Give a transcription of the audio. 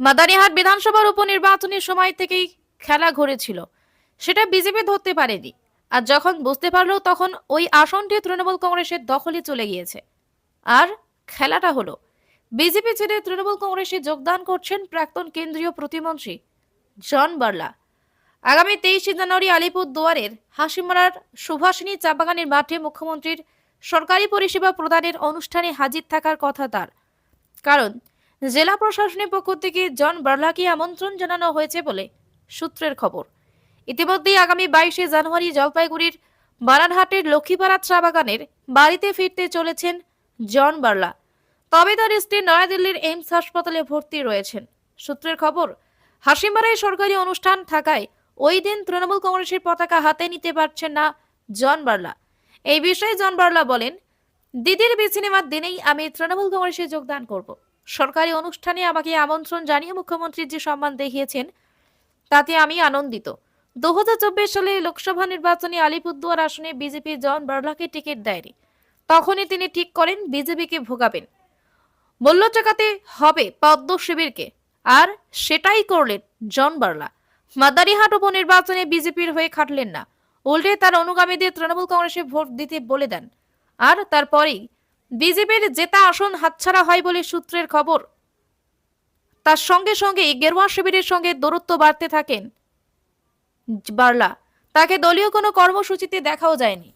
মাদারিহাট বিধানসভার উপনির্বাচনের সময় থেকেই খেলা ঘুরেছিল। সেটা বিজেপি ধরতে পারেনি। আর যখন বুঝতে পারল, তখন ওই আসনটি তৃণমূল কংগ্রেসের দখলে চলে গিয়েছে। আর খেলাটা হলো। বিজেপি ছেড়ে তৃণমূল কংগ্রেসে যোগদান করছেন প্রাক্তন কেন্দ্রীয় প্রতিমন্ত্রী জন বার্লা। আগামী তেইশে জানুয়ারি আলিপুর দুয়ারের হাসিমারার সুভাষিনী চা বাগানের মাঠে মুখ্যমন্ত্রীর সরকারি পরিষেবা প্রদানের অনুষ্ঠানে হাজির থাকার কথা তার। কারণ জেলা প্রশাসনের পক্ষ থেকে জন বার্লাকে আমন্ত্রণ জানানো হয়েছে বলে সূত্রের খবর। ইতিমধ্যেই আগামী বাইশে জানুয়ারি জলপাইগুড়ির বারানহাটের লক্ষ্মীপাড়া চা বাগানের বাড়িতে ফিরতে চলেছেন জন বার্লা। তবে তার স্ত্রী নয়াদিল্লির এইমস হাসপাতালে ভর্তি রয়েছেন। সূত্রের খবর হাসিমারায় সরকারি অনুষ্ঠান থাকায় ওই দিন তৃণমূল কংগ্রেসের পতাকা হাতে নিতে পারছেন না জন বার্লা। এই বিষয়ে জন বার্লা বলেন, দিদির বেছে দিনেই আমি তৃণমূল কংগ্রেসে যোগদান করব। সরকারি অনুষ্ঠানে আমাকে আমন্ত্রণ জানিয়ে মুখ্যমন্ত্রীর যে সম্মান দেখিয়েছেন, তাতে আমি আনন্দিত। দু হাজার চব্বিশ সালে লোকসভা নির্বাচনে আলিপুরদুয়ার আসনে বিজেপি জন বার্লাকে টিকিট দেয়নি। তখনই তিনি ঠিক করেন, বিজেপিকে ভোগাবেন। মূল্য চাকাতে হবে পদ্ম শিবিরকে, আর সেটাই করলেন জন বার্লা। মাদারিহাট উপনির্বাচনে বিজেপির হয়ে খাটলেন না। উল্টে তার অনুগামীদের তৃণমূল কংগ্রেসে ভোট দিতে বলে দেন। আর তারপরেই বিজেপির জেতা আসন হাতছাড়া হয় বলে সূত্রের খবর। তার সঙ্গে সঙ্গে গেরুয়া শিবিরের সঙ্গে দূরত্ব বাড়তে থাকেন বার্লা। তাকে দলীয় কোনো কর্মসূচিতে দেখাও যায়নি।